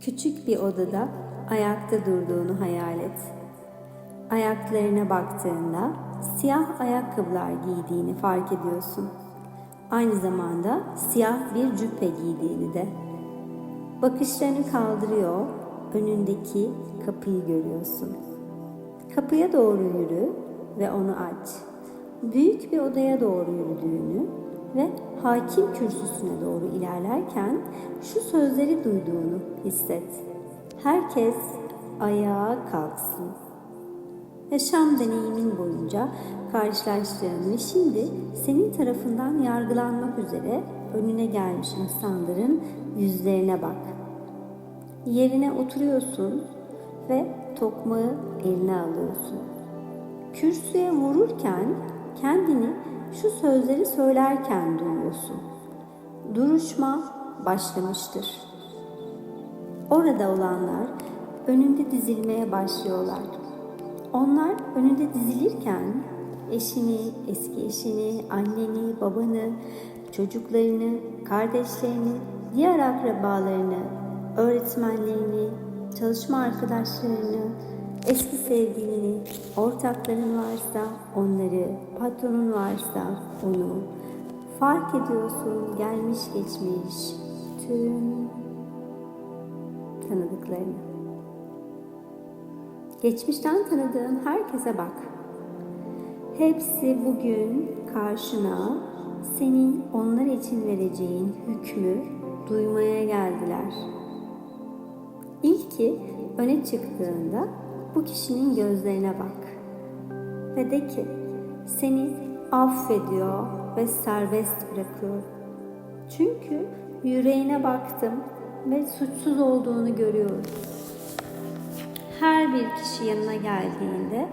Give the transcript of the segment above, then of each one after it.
Küçük bir odada ayakta durduğunu hayal et. Ayaklarına baktığında siyah ayakkabılar giydiğini fark ediyorsun. Aynı zamanda siyah bir cübbe giydiğini de. Bakışlarını kaldırıyor, önündeki kapıyı görüyorsun. Kapıya doğru yürü ve onu aç. Büyük bir odaya doğru yürüdüğünü ve hakim kürsüsüne doğru ilerlerken şu sözleri duyduğunu hisset. Herkes ayağa kalksın. Yaşam deneyimin boyunca karşılaştığın ve şimdi senin tarafından yargılanmak üzere önüne gelmiş insanların yüzlerine bak. Yerine oturuyorsun ve tokmağı eline alıyorsun. Kürsüye vururken kendini şu sözleri söylerken duyuyorsun. Duruşma başlamıştır. Orada olanlar önünde dizilmeye başlıyorlar. Onlar önünde dizilirken eşini, eski eşini, anneni, babanı, çocuklarını, kardeşlerini, diğer akrabalarını, öğretmenlerini, çalışma arkadaşlarını, eski sevgilini, ortakların varsa onları, patronun varsa onu, fark ediyorsun gelmiş geçmiş tüm tanıdıklarını. Geçmişten tanıdığın herkese bak. Hepsi bugün karşına senin onlar için vereceğin hükmü duymaya geldiler. İlki öne çıktığında bu kişinin gözlerine bak ve de ki seni affediyor ve serbest bırakıyor. Çünkü yüreğine baktım ve suçsuz olduğunu görüyorum. Her bir kişi yanına geldiğinde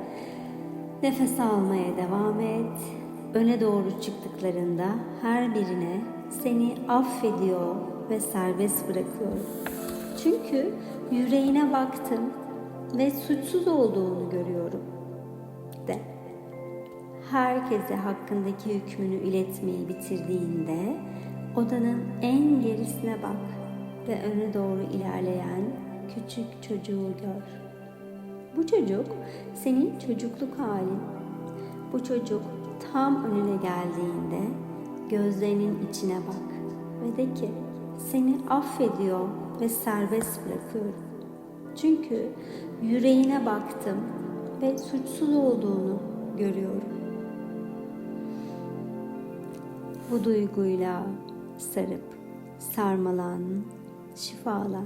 nefes almaya devam et. Öne doğru çıktıklarında her birine seni affediyor ve serbest bırakıyorum. Çünkü yüreğine baktım ve suçsuz olduğunu görüyorum. De. Herkese hakkındaki hükmünü iletmeyi bitirdiğinde odanın en gerisine bak ve öne doğru ilerleyen küçük çocuğu gör. Bu çocuk senin çocukluk halin. Bu çocuk tam önüne geldiğinde gözlerinin içine bak ve de ki seni affediyor ve serbest bırakıyorum. Çünkü yüreğine baktım ve suçsuz olduğunu görüyorum. Bu duyguyla sarıp sarmalan, şifalan.